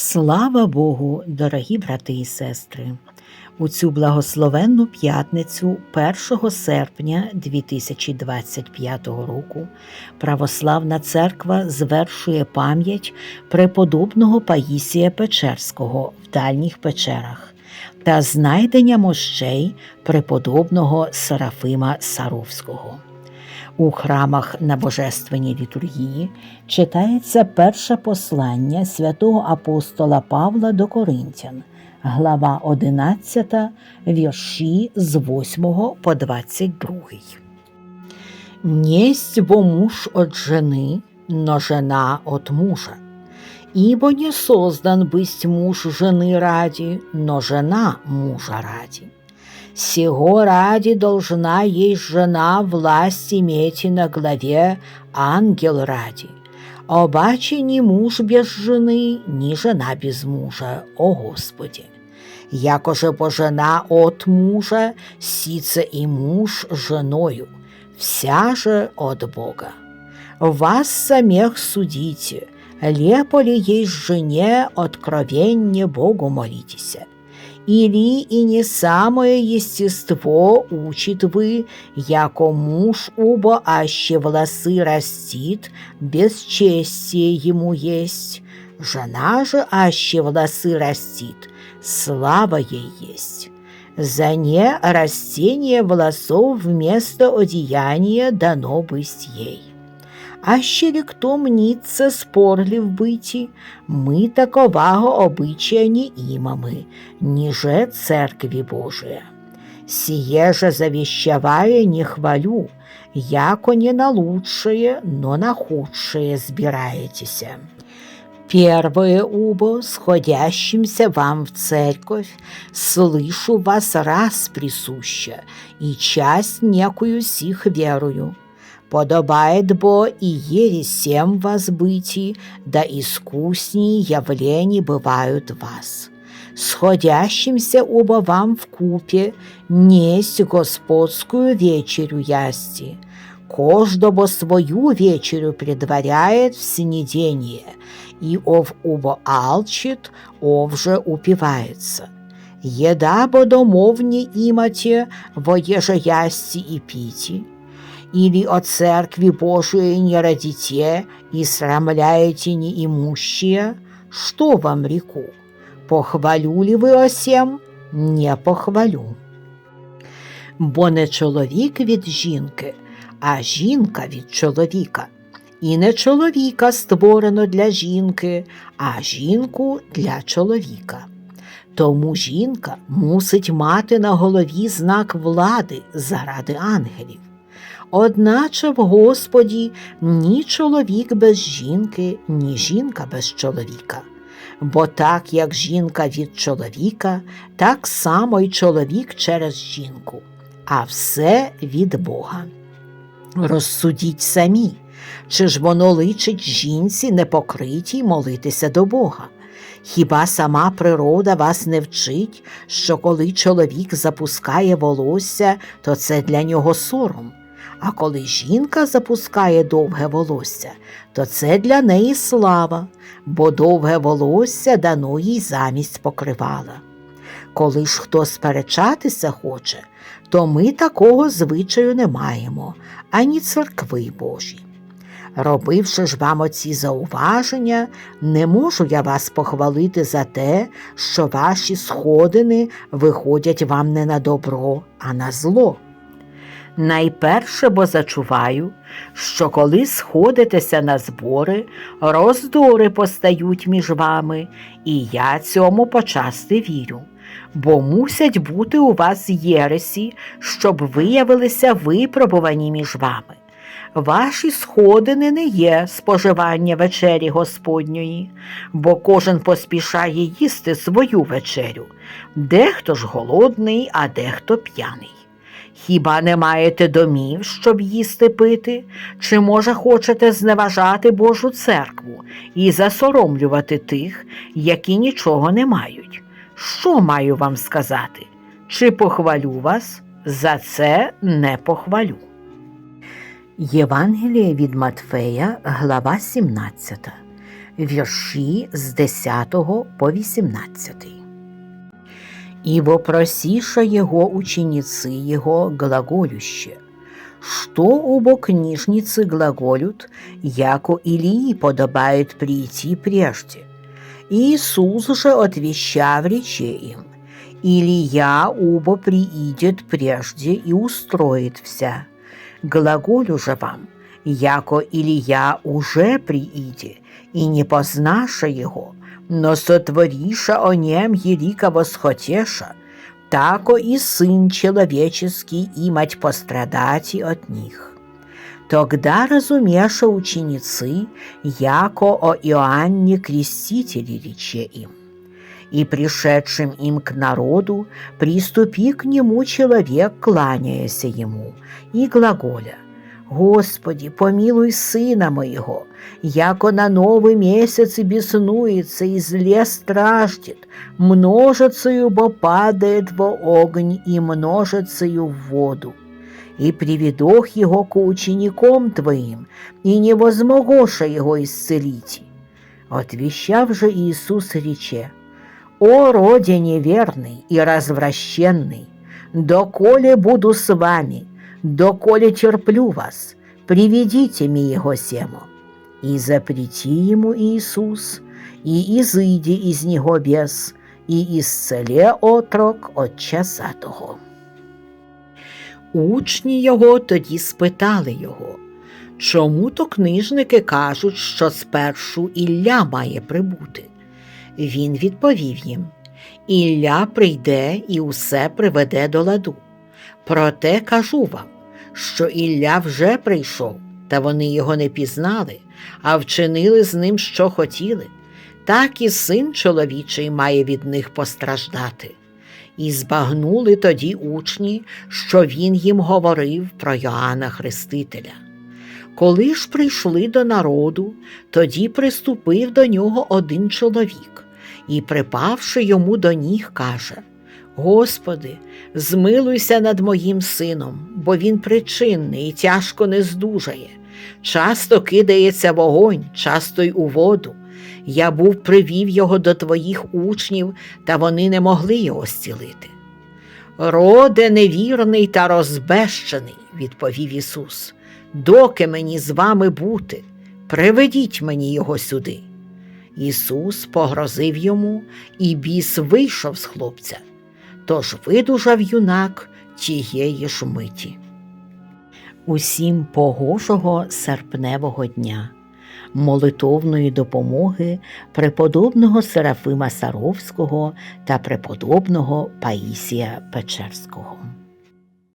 Слава Богу, дорогі брати і сестри! У цю благословенну п'ятницю 1 серпня 2025 року Православна Церква звершує пам'ять преподобного Паїсія Печерського в дальніх печерах та знайдення мощей преподобного Серафима Саровського. У храмах на Божественній літургії читається перше послання святого апостола Павла до Коринтян, глава 11, вірші з 8 по 22. Несть бо муж от жены, но жена от мужа. Ибо не создан быть муж жены ради, но жена мужа ради. Сего ради должна ей жена власть иметь и на главе ангел ради. Обаче ни муж без жены, ни жена без мужа, о Господи. Якоже бо жена от мужа, сица и муж женою, вся же от Бога. Вас самих судите, лепо ли есть жене откровенне Богу молитеся или и не самое естество учит вы, яко муж убо аще волосы растит, бесчестие ему есть. Жена же аще волосы растит, слава ей есть. За не растение волосов вместо одеяния дано быть ей. Аще ли кто мнится спорлив быти, мы таковаго обычая не имамы, ниже Церкви Божия. Сие же завещавая не хвалю, яко не на лучшее, но на худшее сбираетеся. Первое убо, сходящимся вам в церковь, слышу вас раз присуща, и часть некую сих верую. Подобает бо и ересем вас быти, да искусней явлений бывают вас. Сходящимся оба вам в купе несть господскую вечерю ясти. Кождо бо свою вечерю предваряет в синеденье, и ов убо алчит, ов же упивается. Еда бо домовне имате, во еже ясти и пити, или о церкви Божией не родите и срамляете неимущие, что вам реку? Похвалю ли ви осем? Не похвалю. Бо не чоловік від жінки, а жінка від чоловіка. І не чоловіка створено для жінки, а жінку для чоловіка. Тому жінка мусить мати на голові знак влади заради ангелів. Одначе в Господі ні чоловік без жінки, ні жінка без чоловіка. Бо так як жінка від чоловіка, так само й чоловік через жінку, а все від Бога. Розсудіть самі, чи ж воно личить жінці непокритій молитися до Бога. Хіба сама природа вас не вчить, що коли чоловік запускає волосся, то це для нього сором, а коли жінка запускає довге волосся, то це для неї слава, бо довге волосся дано їй замість покривала. Коли ж хто сперечатися хоче, то ми такого звичаю не маємо, ані церкви Божі. Робивши ж вам оці зауваження, не можу я вас похвалити за те, що ваші сходини виходять вам не на добро, а на зло. Найперше бо зачуваю, що коли сходитеся на збори, роздори постають між вами, і я цьому почасти вірю. Бо мусять бути у вас єресі, щоб виявилися випробувані між вами. Ваші сходини не є споживання вечері Господньої, бо кожен поспішає їсти свою вечерю, дехто ж голодний, а дехто п'яний. Хіба не маєте домів, щоб їсти пити? Чи, може, хочете зневажати Божу церкву і засоромлювати тих, які нічого не мають? Що маю вам сказати? Чи похвалю вас? За це не похвалю. Євангеліє від Матфея, глава 17, вірші з 10 по 18. И вопросиша его ученицы его глаголюще, что оба книжницы глаголют, яко Илии подобает прийти прежде. Иисус же отвещав рече им, Илия оба приидет прежде и устроит вся. Глаголю же вам, яко Илия уже прииде, и не познаша его, но сотвориша о нем елика восхотеша, тако и Сын Человеческий имать пострадати от них. Тогда разумеша ученицы, яко о Иоанне Крестителе рече им. И пришедшим им к народу, приступи к нему человек, кланяясь ему, и глаголя – Господи, помилуй сына моего, яко на новый месяц и беснуется, и зле страждет, множицею бо падает во огонь и множицею в воду. И приведох его к ученикам твоим, и не возмогоша его исцелите. Отвещав же Иисус рече, «О, роде неверный и развращенный, доколе буду с вами, доколе терплю вас, приведите мне его сему. И запрети ему Иисус, и изыди из него бес, і ісцеле отрок от часа того. Учні його тоді спитали його, чому то книжники кажуть, що спершу Ілля має прибути. Він відповів їм Ілля прийде і усе приведе до ладу. Проте кажу вам, що Ілля вже прийшов, та вони його не пізнали, а вчинили з ним, що хотіли, так і син чоловічий має від них постраждати. І збагнули тоді учні, що він їм говорив про Йоанна Хрестителя. Коли ж прийшли до народу, тоді приступив до нього один чоловік і, припавши йому до ніг, каже Господи, змилуйся над моїм сином, бо він причинний і тяжко не здужає. Часто кидається в огонь, часто й у воду. Я був привів його до твоїх учнів, та вони не могли його зцілити. Роде невірний та розбещений, відповів Ісус, доки мені з вами бути, приведіть мені його сюди. Ісус погрозив йому, і біс вийшов з хлопця. Тож видужав юнак тієї ж миті. Усім погожого серпневого дня, молитовної допомоги преподобного Серафима Саровського та преподобного Паїсія Печерського.